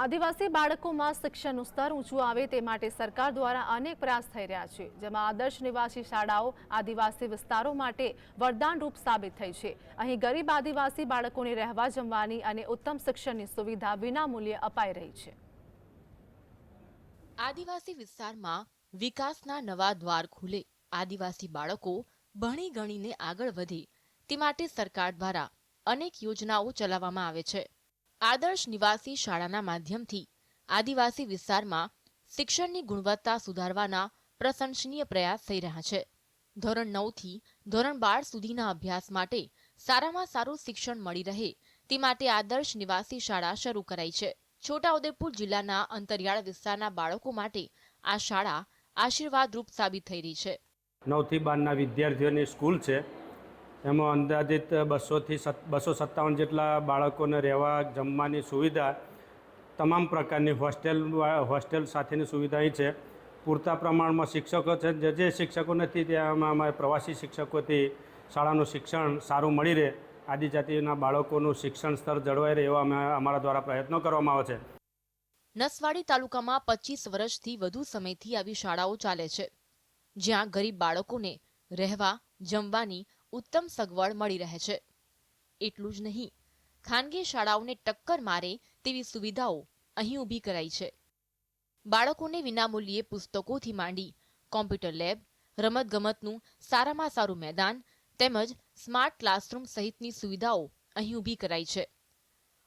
આદિવાસી બાળકોમાં શિક્ષણનું સ્તર ઊંચું આવે તે માટે સરકાર દ્વારા અનેક પ્રયાસ થઈ રહ્યા છે, જેમાં આદર્શ નિવાસી શાળાઓ આદિવાસી વિસ્તારો માટે વરદાનરૂપ સાબિત થઈ છે. અહીં ગરીબ આદિવાસી બાળકોને રહેવા જમવાની અને ઉત્તમ શિક્ષણની સુવિધા વિનામૂલ્યે અપાઈ રહી છે. આદિવાસી વિસ્તારમાં વિકાસના નવા દ્વાર ખુલે. આદિવાસી બાળકો ભણી ગણીને આગળ વધે. તે માટે સરકાર દ્વારા અનેક યોજનાઓ ચલાવવામાં આવે છે. આદર્શ નિવાસી શાળાના માધ્યમથી આદિવાસી વિસ્તારમાં શિક્ષણની ગુણવત્તા સુધારવાના પ્રશંસનીય પ્રયાસ થઈ રહ્યા છે. ધોરણ નવથી ધોરણ બાર સુધીના અભ્યાસ માટે સારામાં સારું શિક્ષણ મળી રહે તે માટે આદર્શ નિવાસી શાળા શરૂ કરાઈ છે. છોટાઉદેપુર જિલ્લાના અંતરિયાળ વિસ્તારના બાળકો માટે આ શાળા આશીર્વાદરૂપ સાબિત થઈ રહી છે. નવથી બારના વિદ્યાર્થીઓની સ્કૂલ છે. એમાં અંદાજિત બસોથી બસો સત્તાવન જેટલા બાળકોને રહેવા, જમવાની સુવિધા તમામ પ્રકારની હોસ્ટેલ હોસ્ટેલ સાથેની સુવિધા અહીં છે. પૂરતા પ્રમાણમાં શિક્ષકો છે, જે જે શિક્ષકો નથી ત્યાં અમારે પ્રવાસી શિક્ષકોથી શાળાનું શિક્ષણ સારું મળી રહે. આદિજાતિના બાળકોનું શિક્ષણ સ્તર જળવાઈ રહે એવા અમે અમારા દ્વારા પ્રયત્નો કરવામાં આવે છે. નસવાડી તાલુકામાં પચીસ વર્ષથી વધુ સમયથી આવી શાળાઓ ચાલે છે, જ્યાં ગરીબ બાળકોને રહેવા, જમવાની ઉત્તમ સગવડ મળી રહે છે. એટલું જ નહીં, ખાનગી શાળાઓને ટક્કર મારે તેવી સુવિધાઓ અહીં ઊભી કરાઈ છે. બાળકોને વિનામૂલ્યે પુસ્તકોથી માંડી કોમ્પ્યુટર લેબ, રમતગમતનું સારામાં સારું મેદાન તેમજ સ્માર્ટ ક્લાસરૂમ સહિતની સુવિધાઓ અહીં ઊભી કરાઈ છે.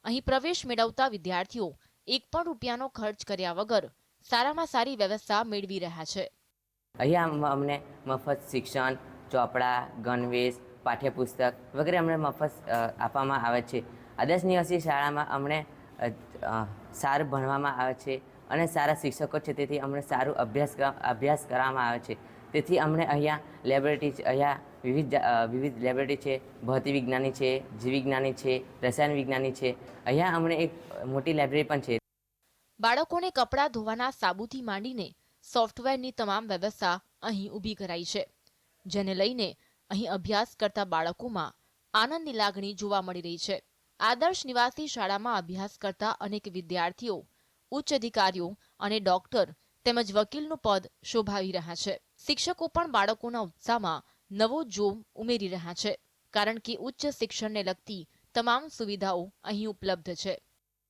અહીં પ્રવેશ મેળવતા વિદ્યાર્થીઓ એક પણ રૂપિયાનો ખર્ચ કર્યા વગર સારામાં સારી વ્યવસ્થા મેળવી રહ્યા છે. અહીંયા અમને મફત શિક્ષણ ચોપડા, ગણવેશ, પાઠ્યપુસ્તક વગેરે અમને મફત આપવામાં આવે છે. આદર્શ નિવાસી શાળામાં અમને સારું ભણવામાં આવે છે અને સારા શિક્ષકો છે તેથી અમને સારું અભ્યાસ અભ્યાસ કરવામાં આવે છે. તેથી અમને અહીંયા લેબોરેટરી અહીંયા વિવિધ વિવિધ લેબોરેટરી છે, ભૌતિક વિજ્ઞાની છે, જીવ વિજ્ઞાની છે, રસાયણ વિજ્ઞાની છે. અહીંયા અમને એક મોટી લાઇબ્રેરી પણ છે. બાળકોને કપડાં ધોવાના સાબુથી માંડીને સોફ્ટવેરની તમામ વ્યવસ્થા અહીં ઊભી કરાઈ છે. જેને લઈને અહીં અભ્યાસ કરતા બાળકોમાં આનંદની લાગણી જોવા મળી રહી છે. આદર્શ નિવાસી શાળામાં અભ્યાસ કરતા અનેક વિદ્યાર્થીઓ, ઉચ્ચ અધિકારીઓ અને ડોક્ટર તેમજ વકીલનું પદ શોભાવી રહ્યા છે. શિક્ષકો પણ બાળકોના ઉત્સાહમાં નવો જોમ ઉમેરી રહ્યા છે, કારણ કે ઉચ્ચ શિક્ષણને લગતી તમામ સુવિધાઓ અહીં ઉપલબ્ધ છે.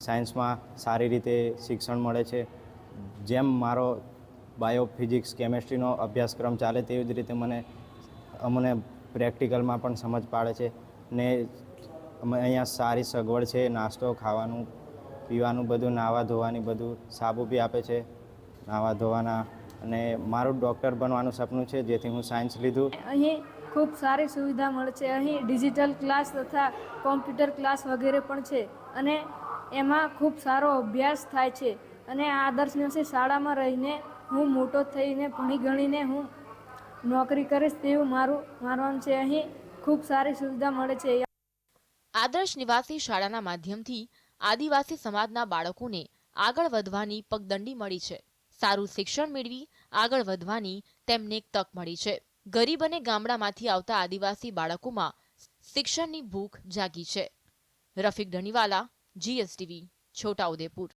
સાયન્સમાં સારી રીતે શિક્ષણ મળે છે. જેમ મારો બાયોફિઝિક્સ, કેમેસ્ટ્રીનો અભ્યાસક્રમ ચાલે તેવી જ રીતે મને અમને પ્રેક્ટિકલમાં પણ સમજ પાડે છે ને અમે અહીંયા સારી સગવડ છે, નાસ્તો ખાવાનું, પીવાનું બધું નાહવા ધોવાની બધું સાબુ બી આપે છે નાહવા ધોવાના અને મારું ડૉક્ટર બનવાનું સપનું છે જેથી હું સાયન્સ લીધું. અહીં ખૂબ સારી સુવિધા મળે છે. અહીં ડિજિટલ ક્લાસ તથા કોમ્પ્યુટર ક્લાસ વગેરે પણ છે અને એમાં ખૂબ સારો અભ્યાસ થાય છે અને આ આદર્શ શાળામાં રહીને હું મોટો થઈને ભણી ગણીને હું નોકરી કરીશ તેવું મારું માનવાનું છે. અહીં ખૂબ સારી સુવિધા મળે છે. આદર્શ નિવાસી શાળાના માધ્યમથી આદિવાસી સમાજના બાળકોને આગળ વધવાની પગદંડી મળી છે. સારું શિક્ષણ મેળવી આગળ વધવાની તેમને એક તક મળી છે. ગરીબ અને ગામડામાંથી આવતા આદિવાસી બાળકોમાં શિક્ષણની ભૂખ જાગી છે. રફીક ધણીવાલા, જીએસટીવી, છોટાઉદેપુર.